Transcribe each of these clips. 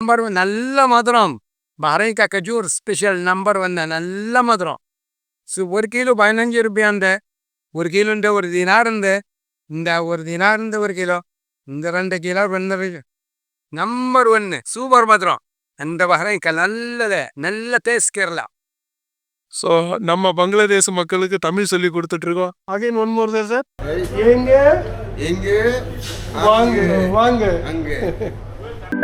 Number నల్ల మధురం Bahrain కా ఖజూర్ స్పెషల్ నంబర్ వన్ నల్ల మధురం ஸோ ஒரு கிலோ பதினஞ்சு ரூபாயாந்த ஒரு கிலோ கிலோன்ற ஒரு தினார் இந்த. இந்த ஒரு தினார் இந்த ஒரு கிலோ. இந்த ரெண்டு கிலோ ரெண்டு. நம்பர் ஒன்று சூப்பர் மதுரம். அந்த பஹ்ரைன்க நல்லத. நல்ல டேஸ்ட் கேரளா. ஸோ நம்ம பங்களாதேச மக்களுக்கு தமிழ் சொல்லி கொடுத்துட்டு இருக்கோம். அகைன் ஒன் மோர் சார் எங்க? எங்க? வாங்க வாங்க. அங்கே. ஹாய்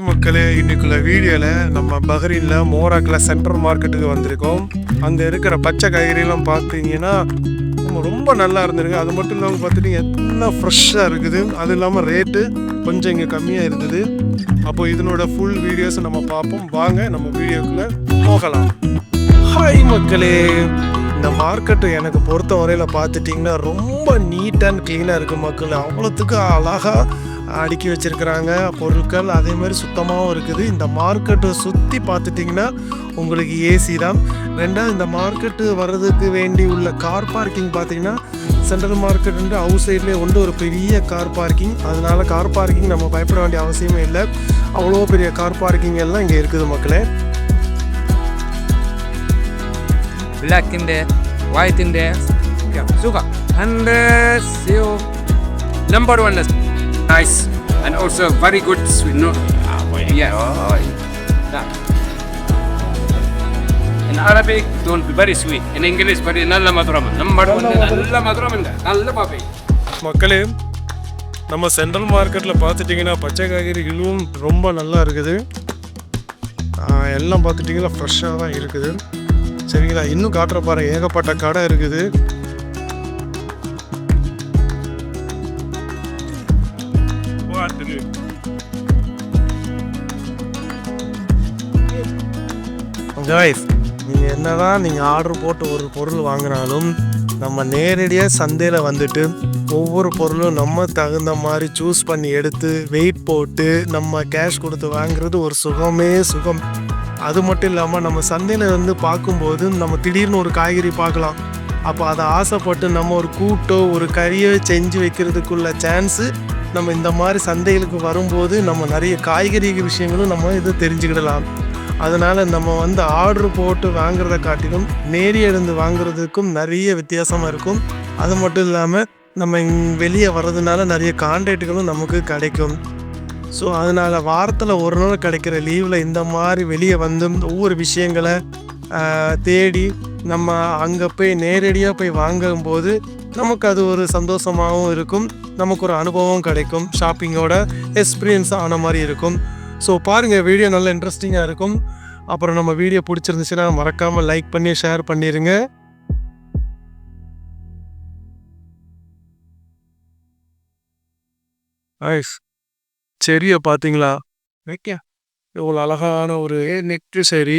மக்களே. இன்னைக்குள்ள வீடியோவில் நம்ம பஹ்ரீனில் மோராக்கில் சென்ட்ரல் மார்க்கெட்டுக்கு வந்திருக்கோம். அங்கே இருக்கிற பச்சை காய்கறிலாம் பார்த்தீங்கன்னா ரொம்ப- ரொம்ப நல்லா இருந்திருக்கு. அது மட்டும் இல்லாமல் பார்த்துட்டிங்க எல்லாம் ஃப்ரெஷ்ஷாக இருக்குது. அது இல்லாமல் ரேட்டு கொஞ்சம் இங்கே கம்மியாக இருந்தது. அப்போ இதனோட ஃபுல் வீடியோஸை நம்ம பார்ப்போம். வாங்க நம்ம வீடியோக்குள்ளே போகலாம். ஹாய் மக்களே. இந்த மார்க்கெட்டு எனக்கு பொறுத்த வரையில் பார்த்துட்டிங்கன்னா ரொம்ப நீட் அண்ட் க்ளீனாக இருக்குது மக்கள். அவ்வளோத்துக்கு அழகாக அடுக்கி வச்சிருக்கிறாங்க பொருட்கள் அதே மாதிரி சுத்தமாகவும் இருக்குது இந்த மார்க்கெட்டை சுற்றி பார்த்துட்டிங்கன்னா உங்களுக்கு ஏசி தான் ரெண்டாவது இந்த மார்க்கெட்டு வர்றதுக்கு வேண்டி உள்ள கார் பார்க்கிங் பார்த்தீங்கன்னா சென்ட்ரல் மார்க்கெட் அவுட் சைட்லேயே உண்டு ஒரு பெரிய கார் பார்க்கிங் அதனால கார் பார்க்கிங் நம்ம பயப்பட வேண்டிய அவசியமே இல்லை அவ்வளோ பெரிய கார் பார்க்கிங் எல்லாம் இங்கே இருக்குது மக்களே ബ്ലാക്കിൻ്റെ വൈറ്റിൻ്റെ സുഖം and see number one nice. And also very good sweet. Ah, no, yeah. In Arabic, don't be very sweet. In English, very நல்ல மதுரம் நம்ம நல்ல மதுரம் நல்ல பாப்பி மக்களே நம்ம சென்ட்ரல் மார்க்கெட்டில் பார்த்துட்டிங்கன்னா பச்சை காய்கறிகளும் ரொம்ப நல்லா இருக்குது. எல்லாம் பார்த்துட்டிங்கன்னா ஃப்ரெஷ்ஷாக தான் இருக்குது. சரிங்களா? இன்னும் காட்டுற பாரு ஏகப்பட்ட கடை இருக்குது. காய்ஸ் நீங்கள் என்ன தான் நீங்கள் ஆர்டர் போட்டு ஒரு பொருள் வாங்கினாலும் நம்ம நேரடியாக சந்தையில் வந்துட்டு ஒவ்வொரு பொருளும் நம்ம தகுந்த மாதிரி சூஸ் பண்ணி எடுத்து வெயிட் போட்டு நம்ம கேஷ் கொடுத்து வாங்குறது ஒரு சுகமே சுகம். அது மட்டும் இல்லாமல் நம்ம சந்தையில் இருந்து பார்க்கும்போது நம்ம திடீர்னு ஒரு காய்கறி பார்க்கலாம். அப்போ அதை ஆசைப்பட்டு நம்ம ஒரு கூட்டோ ஒரு கறியோ செஞ்சு வைக்கிறதுக்குள்ள சான்ஸு நம்ம இந்த மாதிரி சந்தைகளுக்கு வரும்போது நம்ம நிறைய காய்கறி விஷயங்களும் நம்ம இது தெரிஞ்சுக்கிடலாம். அதனால் நம்ம வந்து ஆர்டர் போட்டு வாங்குறத காட்டிலும் நேரி இருந்து வாங்குறதுக்கும் நிறைய வித்தியாசமாக இருக்கும். அது மட்டும் இல்லாமல் நம்ம வெளியே வர்றதுனால நிறைய கான்டாக்டுகளும் நமக்கு கிடைக்கும். ஸோ அதனால் வாரத்தில் ஒரு நாள் கிடைக்கிற லீவில் இந்த மாதிரி வெளியே வந்து ஒவ்வொரு விஷயங்களை தேடி நம்ம அங்கே போய் நேரடியாக போய் வாங்கும்போது நமக்கு அது ஒரு சந்தோஷமாகவும் இருக்கும். நமக்கு ஒரு அனுபவம் கிடைக்கும். ஷாப்பிங்கோட எக்ஸ்பீரியன்ஸ் ஆன மாதிரி இருக்கும். ஸோ பாருங்கள் வீடியோ நல்ல இன்ட்ரெஸ்டிங்காக இருக்கும். அப்புறம் நம்ம வீடியோ பிடிச்சிருந்துச்சுன்னா மறக்காமல் லைக் பண்ணி ஷேர் பண்ணிடுங்க ஐஸ் செரியை பார்த்தீங்களா வைக்கியா இவ்வளோ அழகான ஒரு நெக்டு சரி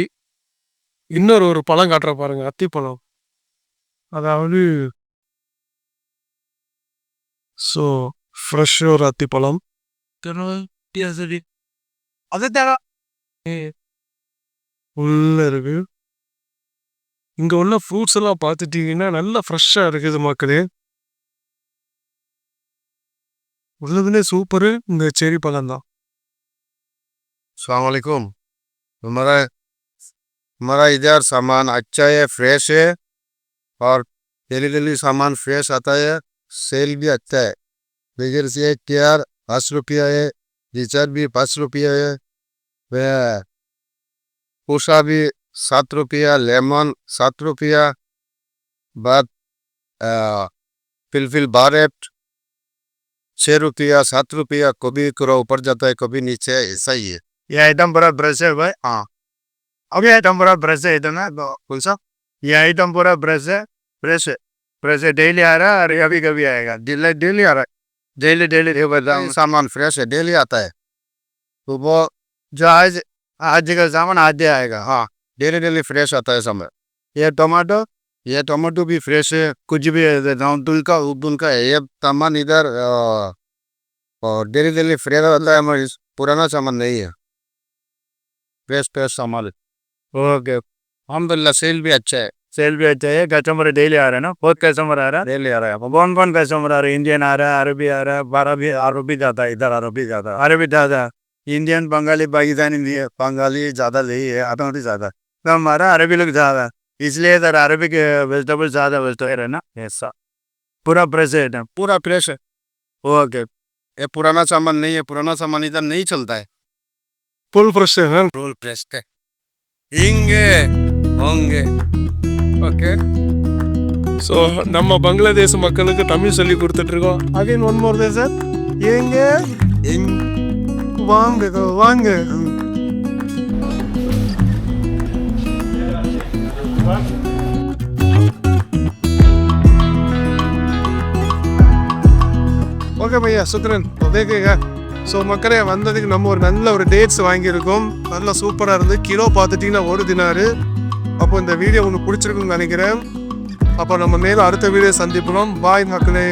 இன்னொரு ஒரு பழம் காட்டுற பாருங்க அத்திப்பழம். அதாவது ஸோ ஃப்ரெஷ் ஒரு அத்திப்பழம் சரி அது தேவை உள்ள இருக்கு இங்க உள்ள ஃப்ரூட்ஸ் எல்லாம் பார்த்துட்டீங்கன்னா நல்லா ஃப்ரெஷ்ஷா இருக்குது மக்களே உள்ளதுலே சூப்பரு இந்த செரி பழம் தான் सलामकुम हमारा हमारा इधर सामान अच्छा है फ्रेश है और डेली डेली सामान फ्रेश आता है सेल भी अच्छा है बगैर से केयर, पाँच रुपया है, रिचार्ज भी पाँच रुपया है। वह भी सात रुपया, लेमन सात रुपया, बाद फिलफिल बारेट छः रुपया, सात रुपया, कभी थोड़ा ऊपर जाता है, कभी नीचे, ऐसा ही है। ये आइटम पूरा ब्रश है भाई। हाँ। अब ये आइटम पूरा ब्रश है, इधर ना तो कौन सा? ये आइटम पूरा ब्रश है ब्रश है। है डेली आ रहा है और कभी कभी आएगा। डेली डेली आ रहा है। डेली डेली सामान फ्रेश है डेली आता है। तो वो जो आज आज का सामान आज ही आएगा हाँ डेली डेली फ्रेश आता है सामान। ये टमाटो ये टमाटो भी फ्रेश है कुछ भी है नाउन का उर्दून का है ये सामान इधर और डेली डेली फ्रेश रहता है हमारे पुराना सामान नहीं है। फ्रेश फ्रेश सामान ओके अलहमदुल्ला सेल भी अच्छा है। सेल भी अच्छा है कस्टमर डेली आ रहा है ना बहुत कस्टमर आ रहा है डेली आ रहा है कौन कौन कस्टमर आ रहा है इंडियन आ रहा है अरबी आ रहा है अरबी अरबी जाता है इधर अरबी जाता है अरबी ज़्यादा है इंडियन बंगाली पाकिस्तानी नहीं है बंगाली ज़्यादा नहीं है अटोटी ज़्यादा तो हमारा अरबी लोग ज़्यादा है इसलिए इधर अरबी के वेजिटेबल ज़्यादा वेजिटेबल है ना ऐसा पूरा फ्रेश है एकदम पूरा फ्रेश है ओके ये पुराना सामान नहीं है पुराना सामान इधर नहीं चलता है। फुल फ्रेश है रोल प्रेस है। हिंगे। ஓகே ஸோ நம்ம பங்களாதேஷ் மக்களுக்கு தமிழ் சொல்லி கொடுத்துட்ருக்கோம். அகைன் ஒன் மோர் தே சார் எங்க வாங்க வாங்க. ஓகே பையா சுக்ரன் உதயகா ஸோ மக்களே வந்ததுக்கு நம்ம ஒரு நல்ல ஒரு டேட்ஸ் வாங்கியிருக்கோம். நல்லா சூப்பராக இருந்து கிலோ பார்த்துட்டிங்கன்னா ஒரு தினாரு. அப்போ இந்த வீடியோ உங்களுக்கு பிடிச்சிருக்குன்னு நினைக்கிறேன். அப்போ நம்ம மேலும் அடுத்த வீடியோ சந்திப்போம். பாய் மக்களே